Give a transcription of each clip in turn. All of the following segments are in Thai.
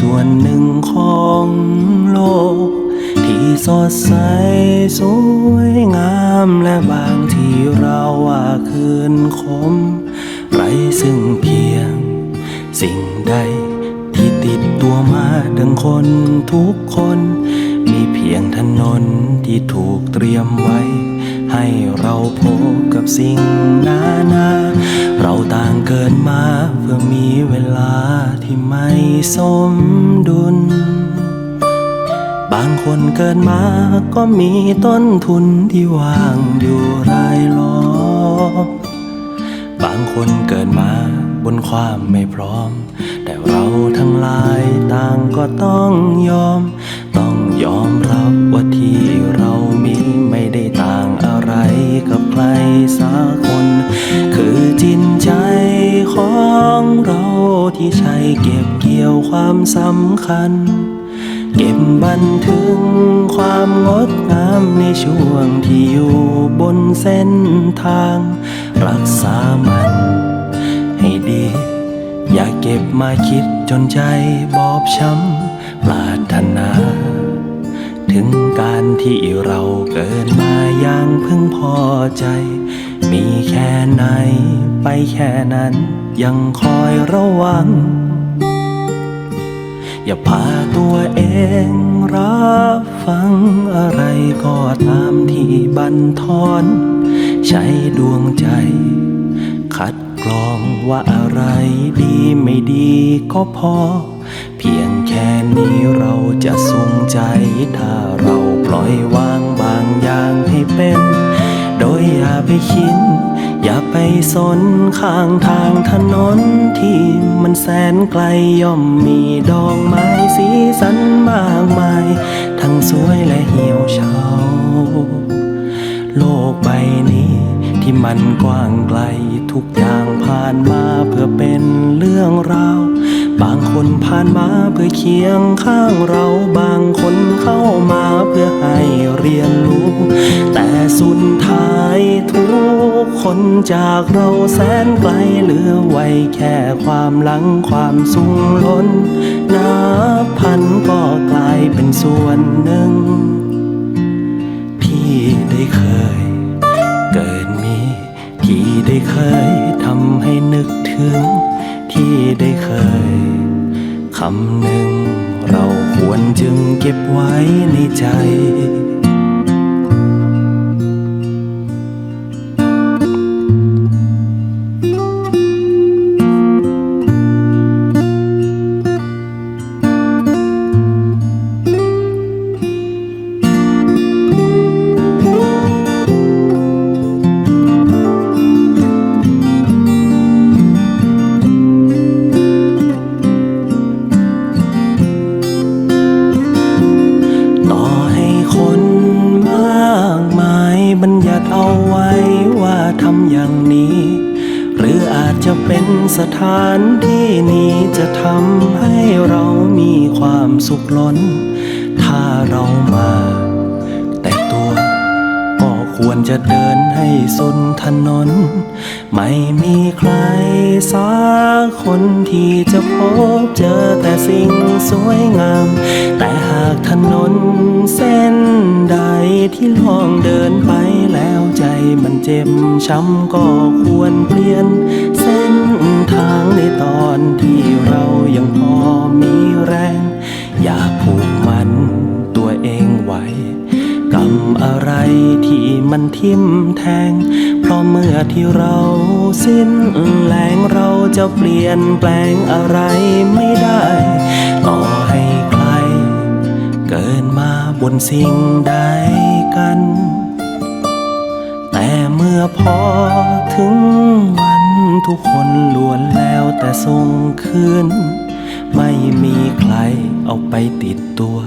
ส่วนหนึ่งของโลก ที่สดใสสวยงามและบางที่เราว่าคืนคม ไรซึ่งเพียง สิ่งใดที่ติดตัวมาดังคนทุกคน มีเพียงถนนที่ถูกเตรียมไว้ ให้เราพบกับสิ่งนานา เราต่างเกิดมาเพื่อมีเวลาที่ไม่สมดุล บางคนเกิดมาก็มีต้นทุนที่ว่างอยู่รายล้อม บางคนเกิดมาบนความไม่พร้อม แต่เราทั้งหลายต่างก็ต้องยอม กับใครสักคน คือจิตใจของเราที่ใช้เก็บเกี่ยวความสำคัญ เก็บบันทึกความงดงามในช่วงที่อยู่บนเส้นทาง รักษามัน ให้ดี อย่าเก็บมาคิดจนใจบอบช้ำปรารถนา ถึงการที่เราเกิดมาอย่างพึงพอใจ มีแค่ไหนไปแค่นั้นยังคอยระวัง อย่าพาตัวเองรับฟังอะไรก็ตามที่บันทอนใช้ดวงใจ คัดกรองว่าอะไรดีไม่ดีก็พอ เพียงแค่นี้เราจะสุงใจ ถ้าเราปล่อยวางบางอย่างให้เป็น โดยอย่าไปคิด อย่าไปสนข้างทางถนนที่มันแสนไกลย่อมมีดอกไม้สีสันมากมาย ทั้งสวยและเหี่ยวเฉาโลกใบนี้ที่มันกว้างไกล ผ่านมาเพื่อเคียงข้างเราบางคนเข้ามาเพื่อให้เรียนรู้ แต่สุดท้ายทุกคนจากเราแสนไกลเหลือไว้แค่ความหลังความสุงล้นนับพันก็กลายเป็นส่วนหนึ่ง พี่ได้เคย เกิดมี พี่ได้เคยทำให้นึกถึง ที่ได้เคย คำหนึ่ง เราควรจึงเก็บไว้ในใจ สถานที่นี้จะทำให้เรามีความสุขล้น ถ้าเรามา แต่ตัวก็ควรจะเดินให้สุดถนน ไม่มีใครสักคนที่จะพบเจอแต่สิ่งสวยงาม แต่หากถนนเส้น ใดที่ลองเดินไปแล้วใจมันเจ็บช้ำก็ควรเปลี่ยน เส้นทางในตอนที่เรายังพอมีแรง อย่าผูกมันตัวเองไว้กรรมอะไรที่มันทิ่มแทง เพราะเมื่อที่เราสิ้นแรงเราจะเปลี่ยนแปลงอะไรไม่ได้ ต่อให้ใครเกิดมา บนสิ่งใดกัน แต่เมื่อพอถึงวันทุกคนล้วนแล้วแต่ส่งคืน ไม่มีใครเอาไปติดตัว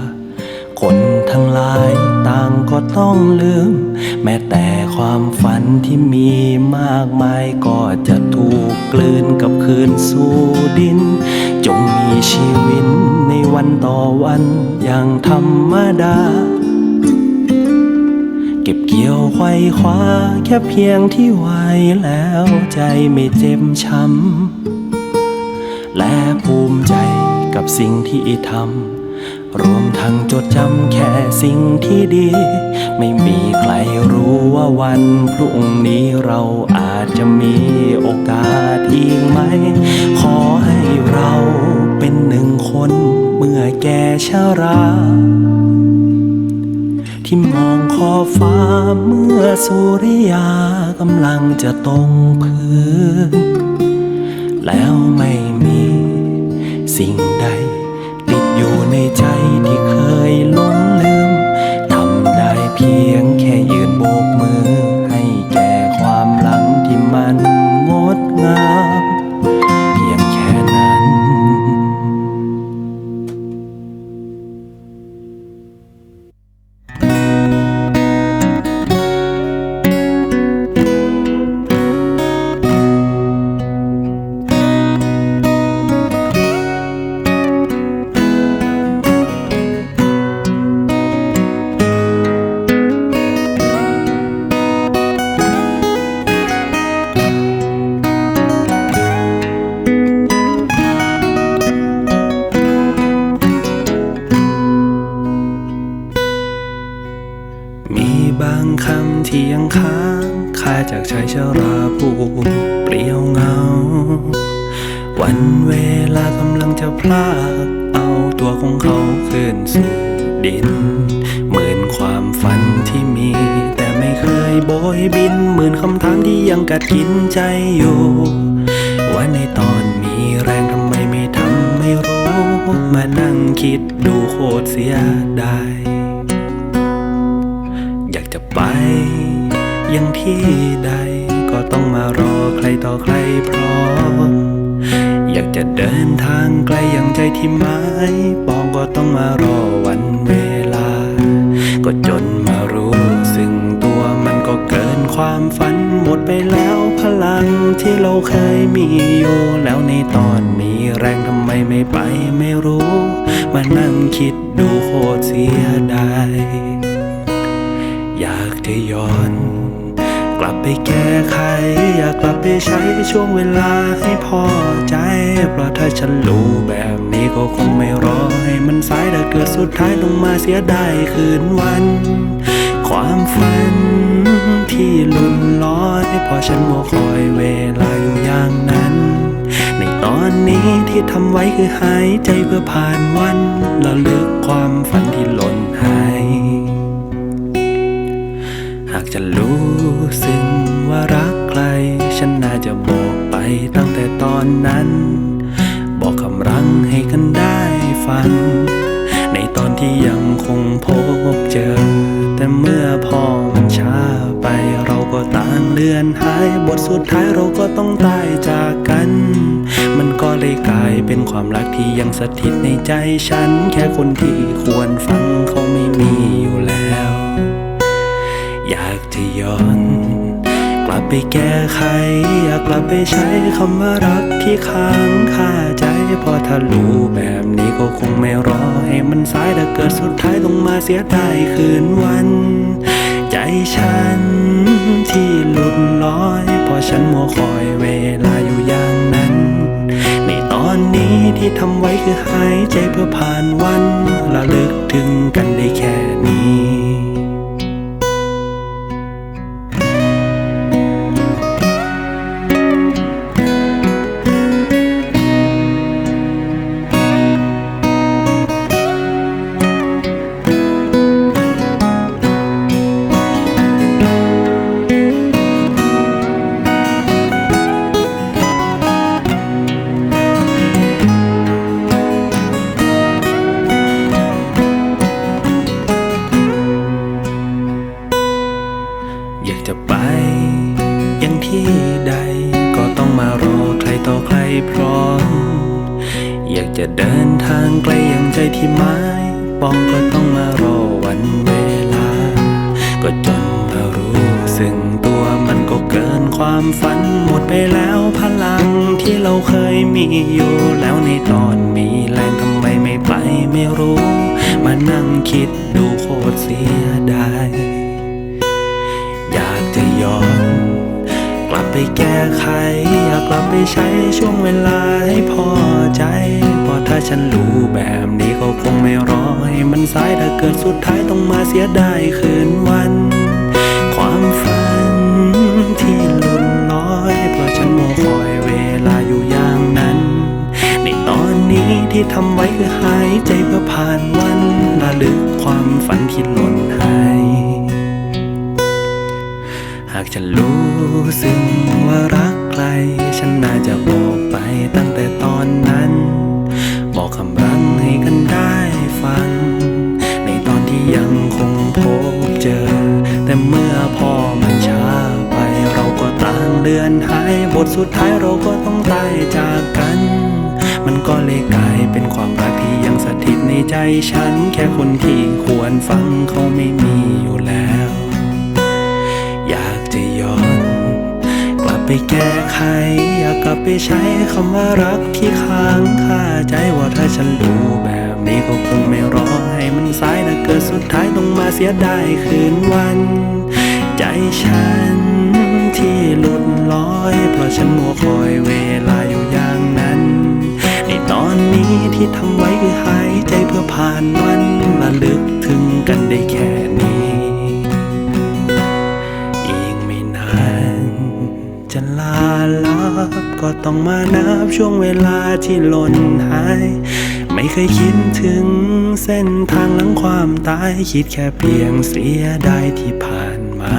คนทั้งหลายต่างก็ต้องลืม แม้แต่ความฝันที่มีมากมายก็จะถูกกลืนกับคืนสู่ดิน จงมีชีวิตในวันต่อวันอย่างธรรมดา เก็บเกี่ยวไขว้คว้าแค่เพียงที่ไหวแล้วใจไม่เจ็บช้ำและภูมิใจกับสิ่งที่ทำ รวมทั้งจดจำแค่สิ่งที่ดี ไม่มีใครรู้ว่าวันพรุ่งนี้เราอาจจะมีโอกาสอีกไหม ขอให้เราเป็นหนึ่งคนเมื่อแก่ชราที่มองขอบฟ้าเมื่อสุริยากำลังจะตรงพื้น แล้วไม่มีสิ่งใด อยู่ในใจที่เคยล นสู่ดิน เหมือนความฝันที่มี แต่ไม่เคยโบยบิน เหมือนคำถามที่ยังกัดกินใจอยู่ ว่าในตอนมีแรงทำไมไม่ทำไม่รู้ มานั่งคิดดูโคตรเสียดายอยากจะไป ยังที่ใดก็ต้องมารอใครต่อใครพร้อม อยากจะเดินทางไกลอย่างใจที่หมายปองก็ต้องมารอวันเวลา ก็จนมารู้ซึ่งตัวมันก็เกินความฝันหมดไปแล้วพลังที่เราเคยมีอยู่ แล้วในตอนมีแรงทำไมไม่ไปไม่รู้ มานั่งคิดดูโคตรเสียดายอยากจะย้อน ไปแก้ไข อยากกลับไปใช้ช่วงเวลาให้พอใจ เพราะถ้าฉันรู้แบบนี้ก็คงไม่รอให้มันสายแต่เกิดสุดท้ายต้องมาเสียดายคืนวัน ความฝันที่ลุ่นลอยเพอฉันมัวคอยเวลาอยู่อย่างนั้น ในตอนนี้ที่ทำไว้คือหายใจเพื่อผ่านวันระลึกความฝันที่หล่นหาย หากจะรู้ซึ่งว่ารัก ใคร ฉันน่าจะบอกไปตั้งแต่ตอนนั้น บอกคำรังให้กันได้ฟัง ในตอนที่ยังคงพบเจอ แต่เมื่อพอมันช้าไปเราก็ต่างเลือนหาย บทสุดท้ายเราก็ต้องตายจากกัน มันก็เลยกลายเป็นความรักที่ยังสถิตในใจฉัน แค่คนที่ควรฟังเขาไม่มีอยู่แล้ว อยากจะย้อน ลับไปแก้ไข อยากกลับไปใช้คำว่ารักที่ค้างคาใจพอถ้ารู้แบบนี้ก็คงไม่รอให้มันสายแต่เกิดสุดท้ายต้องมาเสียดายคืนวัน ใจฉันที่หลุดลอย พอฉันมัวคอยเวลาอยู่อย่างนั้น ในตอนนี้ที่ทำไว้คือหายใจเพื่อผ่านวันระลึกถึงกันได้แค่นี้ะเดินทางไกลอย่างใจที่หมายปองก็ต้องมารอวันเวลา ก็จนเธอรู้สึงตัวมันก็เกินความฝัน หมดไปแล้วพลังที่เราเคยมีอยู่แล้วในตอนมีแรงทำไมไม่ไปไม่รู้ มานั่งคิดดูโคตรเสียดายอยากจะย้อนกลับไปแก้ไข อยากกลับไปใช้ช่วงเวลาให้พอใจ ถ้าฉันรู้แบบนี้ก็คงไม่รอให้มันสายถ้าเกิดสุดท้ายต้องมาเสียดายคืนวัน ความฝันที่หลุดลอย เพราะฉันโมวคอยเวลาอยู่อย่างนั้น ในตอนนี้ที่ทำไว้คือหายใจเพื่อผ่านวันระลึกความฝันที่หล่นหายหากฉันรู้สึกว่ารักใคร ฉันน่าจะบอกไปตั้งแต่ต หายบทสุดท้ายเราก็ต้องตายจากกัน มันก็เลยกลายเป็นความรักที่ยังสถิตในใจฉัน แค่คนที่ควรฟังเขาไม่มีอยู่แล้ว อยากจะย้อน กลับไปแก้ไข อยากกลับไปใช้คำว่ารักที่ค้างคาใจว่าถ้าฉันรู้แบบนี้ก็คงไม่รอให้มันสายแต่เกิดสุดท้ายต้องมาเสียดายคืนวัน ใจฉัน ลอย เพราะฉันมัวคอยเวลาอยู่อย่างนั้น ในตอนนี้ที่ทำไว้คือหายใจเพื่อผ่านวันระลึกถึงกันได้แค่นี้ อีกไม่นาน จะลาลับก็ต้องมานับช่วงเวลาที่หล่นหายไม่เคยคิดถึงเส้นทางหลังความตาย คิดแค่เพียงเสียดายที่ผ่านมา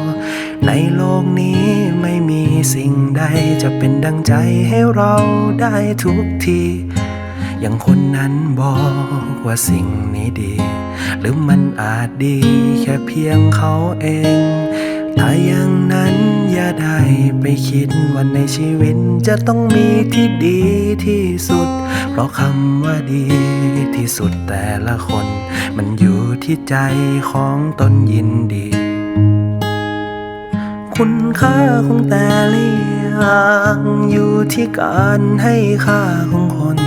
ในโลกนี้ไม่มีสิ่งใดจะเป็นดังใจให้เราได้ทุกที อย่างคนนั้นบอกว่าสิ่งนี้ดี หรือมันอาจดีแค่เพียงเขาเองถ้าอย่างนั้นอย่าได้ไปคิดว่าในชีวิตจะต้องมีที่ดีที่สุด เพราะคำว่าดีที่สุดแต่ละคน มันอยู่ที่ใจของตนยินดี คุณค่าของแต่ละอย่างอยู่ที่การให้ค่าของคน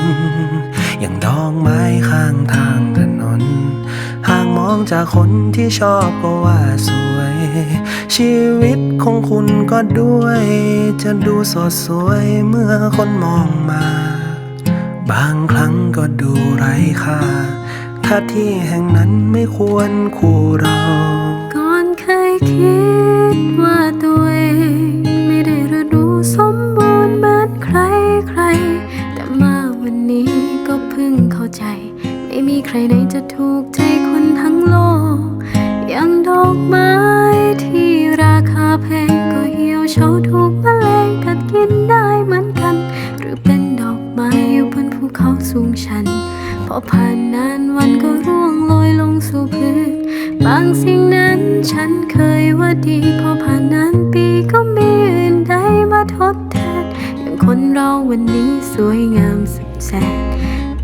อย่างดอกไม้ข้างทางถนน หากมองจากคนที่ชอบก็ว่าสวย ชีวิตของคุณก็ด้วย จะดูสดสวยเมื่อคนมองมา บางครั้งก็ดูไร้ค่า ถ้าที่แห่งนั้นไม่ควรคู่เรา คิดว่าตัวเองไม่ได้เรียนรู้สมบูรณ์เหมือนใครใคร แต่มาวันนี้ก็เพิ่งเข้าใจ ไม่มีใครไหนจะถูกใจคนทั้งโลก อย่างดอกไม้ที่ราคาแพงก็เหี่ยวเฉาถูกแมลงกัดกินได้เหมือนกัน หรือเป็นดอกไม้อยู่บนภูเขาสูงชัน พอผ่านนานวันก็ร่วงโรยลงสู่พื้นบางสิ่งนั้น ฉันเคยว่าดีพอผ่านนานปีก็มีอื่นใดมาทดแทน อย่างคนเราวันนี้สวยงามสุดแสน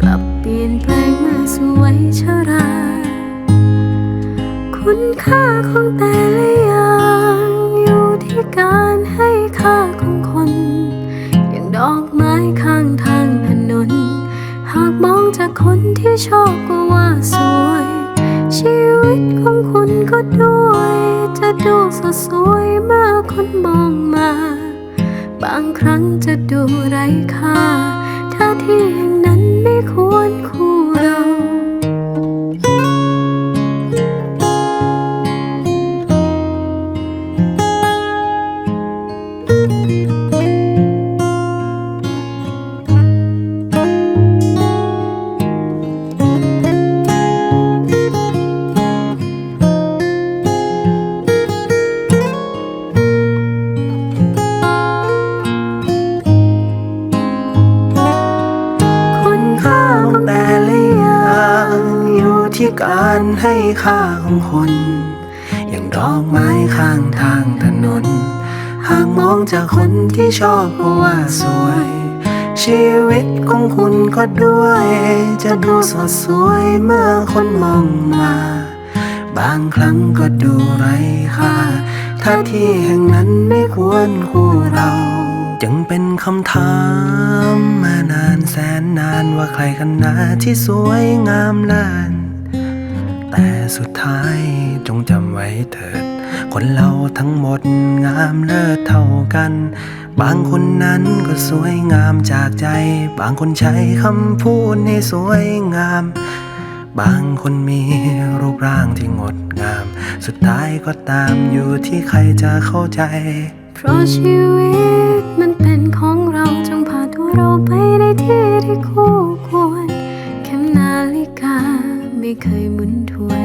กลับเปลี่ยนแปลงมื่อสวยชรา คุณค่าของแต่ละอย่างอยู่ที่การให้ค่าของคน อย่างดอกไม้ข้างทางถนน หากมองจากคนที่ชอบก็ว่าสวย ชีวิตของคุณก็ด้วย จะดูสดสวยเมื่อคนมองมา บางครั้งจะดูไร้ค่า ถ้าที่แห่งนั้นไม่ควรคู่เร การให้ค่าของคนอย่างดอกไม้ข้างทางถนน หากมองจากคนที่ชอบเพราะว่าสวย ชีวิตของคุณก็ด้วย จะดูสดสวยเมื่อคนมองมา บางครั้งก็ดูไร้ค่า ถ้าที่แห่งนั้นไม่ควรคู่เรา จึงเป็นคำถามมานานแสนนานว่าใครกันนะที่สวยงามเลิศ แต่สุดท้ายจงจำไว้เถิด คนเราทั้งหมดงามเลิศเท่ากัน บางคนนั้นก็สวยงามจากใจ บางคนใช้คำพูดให้สวยงาม บางคนมีรูปร่างที่งดงาม สุดท้ายก็ตามอยู่ที่ใครจะเข้าใจ เพราะชีวิตมันเป็นของเราจงพาตัวเราไปในที่ที่คู่ควรเข็มนาฬิกา ไม่เคยหมุนทวน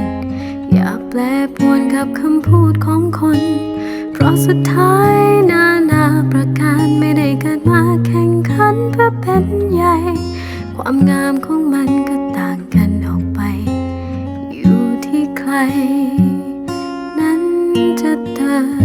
อย่าแปลปวนกับคำพูดของคน เพราะสุดท้ายนานาประการไม่ได้เกิดมาแข่งขันเพื่อเป็นใหญ่ ความงามของมันก็ต่างกันออกไป อยู่ที่ใคร นั้นจะเดิน